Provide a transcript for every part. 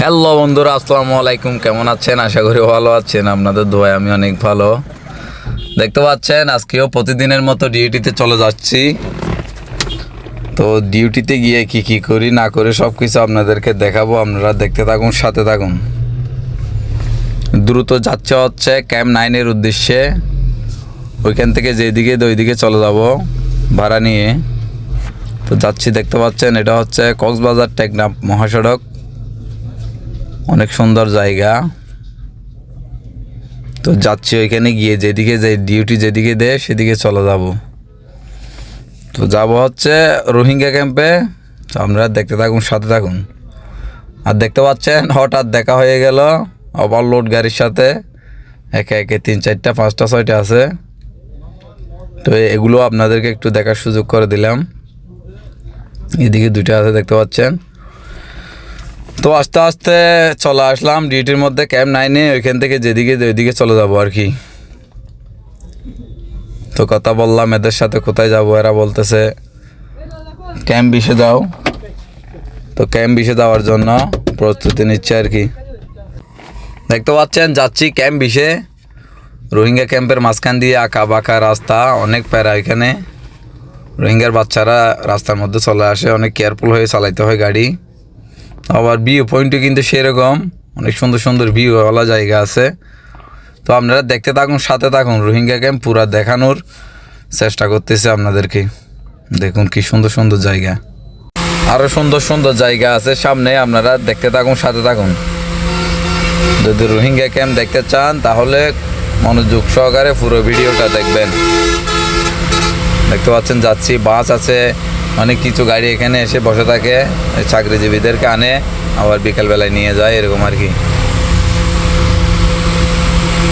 Hello বন্ধুরা, আসসালামু আলাইকুম। কেমন আছেন? আশা করি ভালো আছেন। আপনাদের দোয়ায় আমি অনেক ভালো। দেখতে পাচ্ছেন, আজকেও প্রতিদিনের মতো ডিউটিতে চলে যাচ্ছি। তো ডিউটিতে গিয়ে কি কি করি, না করি সব কিছু আপনাদেরকে দেখাবো। আপনারা দেখতে থাকুন, সাথে থাকুন। দ্রুত যাচ্ছে হচ্ছে ক্যাম্প নাইনের উদ্দেশ্যে। ওইখান থেকে যেদিকে ওইদিকে চলে যাব ভাড়া নিয়ে। তো যাচ্ছি, দেখতে পাচ্ছেন, এটা হচ্ছে কক্সবাজার টেকনাফ মহাসড়ক। অনেক সুন্দর জায়গা। তো যাচ্ছি ওইখানে গিয়ে, যেদিকে যে ডিউটি যেদিকে দেয়, সেদিকে চলে যাব। তো যাব হচ্ছে রোহিঙ্গা ক্যাম্পে তো আপনারা দেখতে থাকুন, সাথে থাকুন। আর দেখতে পাচ্ছেন, হঠাৎ দেখা হয়ে গেল ওভারলোড গাড়ির সাথে। একে একে তিন চারটা, পাঁচটা, ছয়টা আছে। তো এগুলো আপনাদেরকে একটু দেখার সুযোগ করে দিলাম। এদিকে দুইটা আছে, দেখতে পাচ্ছেন। তো আস্তে আস্তে চলে আসলাম ডিউটির মধ্যে ক্যাম্প নাইনে ওইখান থেকে যেদিকে ওইদিকে চলে যাব আর কি। তো কথা বললাম, এদের সাথে কোথায় যাব? এরা বলতেছে ক্যাম্প বিশে যাও। তো ক্যাম্প বিশে যাওয়ার জন্য প্রস্তুতি নিচ্ছে আর কি। দেখতে পাচ্ছেন, যাচ্ছি ক্যাম্প বিশে রোহিঙ্গা ক্যাম্পের মাঝখান দিয়ে আঁকা বাঁকা রাস্তা, অনেক প্যারা এখানে। রোহিঙ্গার বাচ্চারা রাস্তার মধ্যে চলে আসে, অনেক কেয়ারফুল হয়ে চালাইতে হয় গাড়ি। আবার ভিউ পয়েন্টও কিন্তু সেরকম। অনেক সুন্দর সুন্দর ভিউওয়ালা জায়গা আছে। তো আপনারা দেখতে থাকুন, সাথে থাকুন। রোহিঙ্গা ক্যাম্প পুরা দেখানোর চেষ্টা করতেছে আপনাদেরকে। দেখুন কি সুন্দর সুন্দর জায়গা। আরও সুন্দর সুন্দর জায়গা আছে সামনে, আপনারা দেখতে থাকুন, সাথে থাকুন। যদি রোহিঙ্গা ক্যাম্প দেখতে চান, তাহলে মনোযোগ সহকারে পুরো ভিডিওটা দেখবেন। দেখতে পাচ্ছেন, যাচ্ছি, বাস আছে। অনেক কিছু গাড়ি এখানে এসে বসে থাকে, চাকরিজীবীদেরকে আনে, আবার বিকালবেলায় নিয়ে যায়, এরকম আর কি।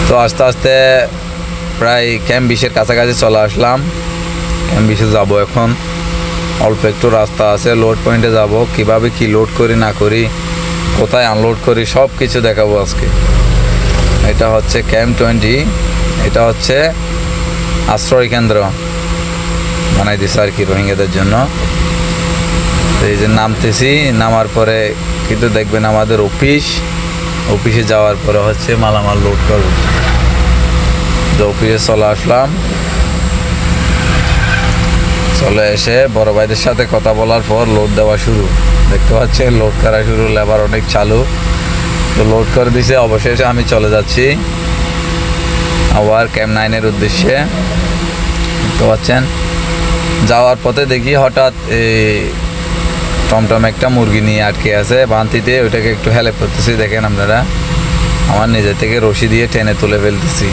তো আস্তে আস্তে প্রায় ক্যাম্প বিশের কাছাকাছি চলে আসলাম। ক্যাম্প বিশে যাব এখন। অল্প একটু রাস্তা আছে লোড পয়েন্টে যাব। কীভাবে কি লোড করি, না করি, কোথায় আনলোড করি সব কিছু দেখাবো আজকে। এটা হচ্ছে ক্যাম্প টোয়েন্টি, এটা হচ্ছে আশ্রয় কেন্দ্র। বানাই দিছে আর কি রোহিঙ্গাদের জন্য। এই যে নামতেছি, নামার পরে কিন্তু দেখবেন আমাদের অফিস, অফিসে যাওয়ার পরে হচ্ছে মালামাল লোড করব তো অফিসে চলে আসলাম। চলে এসে বড় ভাইদের সাথে কথা বলার পর লোড দেওয়া শুরু। দেখতে পাচ্ছেন লোড করা শুরু লেবার অনেক চালু। তো লোড করে দিছে, অবশেষে আমি চলে যাচ্ছি। আবার ক্যাম্প নাইনের উদ্দেশ্যে। দেখতে পাচ্ছেন যাওয়ার পথে দেখি হঠাৎ এই টমটম একটা মুরগি নিয়ে আটকে আছে, বান্তিতে, ওইটাকে একটু হেল্প করতেছি, দেখেন আপনারা। আমার নিজে থেকে রশি দিয়ে টেনে তুলে ফেলতেছি।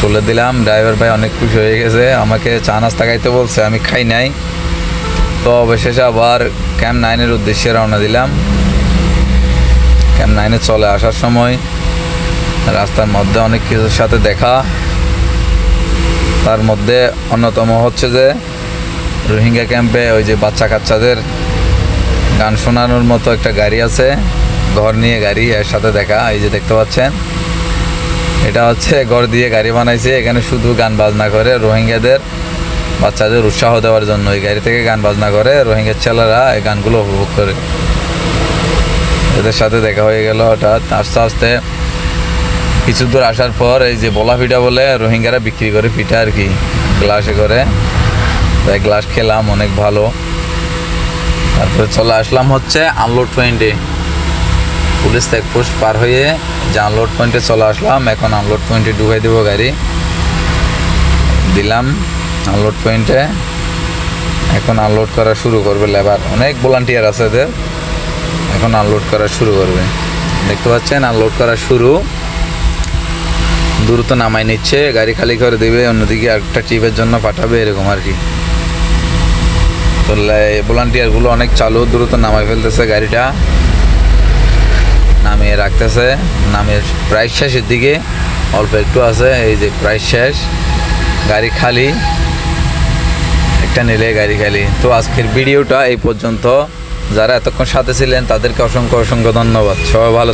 তুলে দিলাম ড্রাইভার ভাই অনেক খুশি হয়ে গেছে, আমাকে চা নাস্তা খাইতে বলছে, আমি খাই নাই। তো অবশেষে আবার ক্যাম্প নাইনের উদ্দেশ্যে রওনা দিলাম। ক্যাম্প নাইনে চলে আসার সময় রাস্তার মধ্যে অনেক কিছুর সাথে দেখা। তার মধ্যে অন্যতম হচ্ছে যে রোহিঙ্গা ক্যাম্পে ওই যে বাচ্চা কাচ্চাদের গান শোনানোর মতো একটা গাড়ি আছে। ঘর নিয়ে গাড়ি, এর সাথে দেখা, এই যে দেখতে পাচ্ছেন। এটা হচ্ছে ঘর দিয়ে গাড়ি বানাইছে, এখানে শুধু গান বাজনা করে রোহিঙ্গাদের বাচ্চাদের উৎসাহ দেওয়ার জন্য। এই গাড়ি থেকে গান বাজনা করে রোহিঙ্গার ছেলেরা এই গানগুলো উপভোগ করে। এদের সাথে দেখা হয়ে গেল হঠাৎ। আস্তে আস্তে কিছু দূর আসার পর এই যে বলা পিঠা বলে, রোহিঙ্গারা বিক্রি করে পিঠা আর কি, গ্লাসে করে। তাই গ্লাস খেলাম, অনেক ভালো। তারপরে চলে আসলাম হচ্ছে আনলোড পয়েন্টে পুলিশ চেকপোস্ট পার হয়ে যে আনলোড পয়েন্টে চলে আসলাম, এখন আনলোড পয়েন্টে ঢুকাই দেবো গাড়ি। দিলাম আনলোড পয়েন্টে এখন আনলোড করা শুরু করবে লেবার অনেক ভলান্টিয়ার আছে এদের এখন আনলোড করা শুরু করবে। দেখতে পাচ্ছেন আনলোড করা শুরু। দ্রুত নামাই নিচ্ছে, গাড়ি খালি করে দেবে, অন্যদিকে আরেকটা ট্রিপের জন্য পাঠাবে, এরকম আর কি। তো ভলান্টিয়ারগুলো অনেক চালু, দ্রুত নামাই ফেলতেছে গাড়িটা। নামিয়ে রাখতেছে, নামিয়ে প্রায় শেষের দিকে, অল্প একটু আছে, এই যে প্রায় শেষ, গাড়ি খালি। একটা নিলে গাড়ি খালি। তো আজকের ভিডিওটা এই পর্যন্ত। যারা এতক্ষণ সাথে ছিলেন, তাদেরকে অসংখ্য অসংখ্য ধন্যবাদ। সবাই ভালো